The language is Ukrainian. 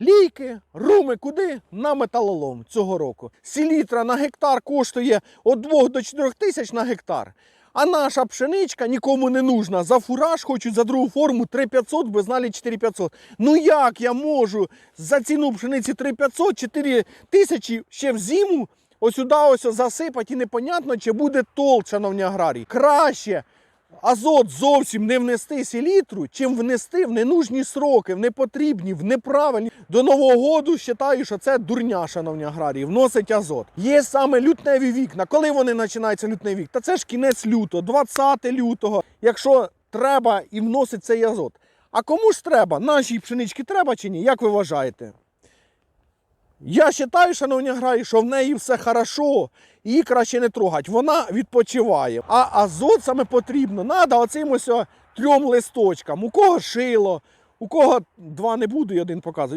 Лійки, руми куди? На металолом цього року. Селітра на гектар коштує від 2 до 4 тисяч на гектар. А наша пшеничка нікому не нужна. За фураж хочуть за другу форму 3500, без знали 4500. Ну як я можу за ціну пшениці 3500, 4 тисячі ще в зиму ось сюди ось засипати і непонятно, чи буде толк, шановні аграрії. Краще азот зовсім не внести селітру, чим внести в ненужні сроки, в непотрібні, в неправильні. До Нового году вважаю, що це дурня, шановні аграрії, вносить азот. Є саме лютневі вікна. Коли вони починаються лютневі вік? Та це ж кінець лютого, 20 лютого. Якщо треба і вносить цей азот. А кому ж треба? Нашій пшенички треба чи ні? Як ви вважаєте? Я вважаю, шановні граї, що в неї все хорошо, її краще не трогати. Вона відпочиває. А азот саме потрібно. Надо оцим ось трьом листочкам. У кого шило, у кого два не буду, і один показую.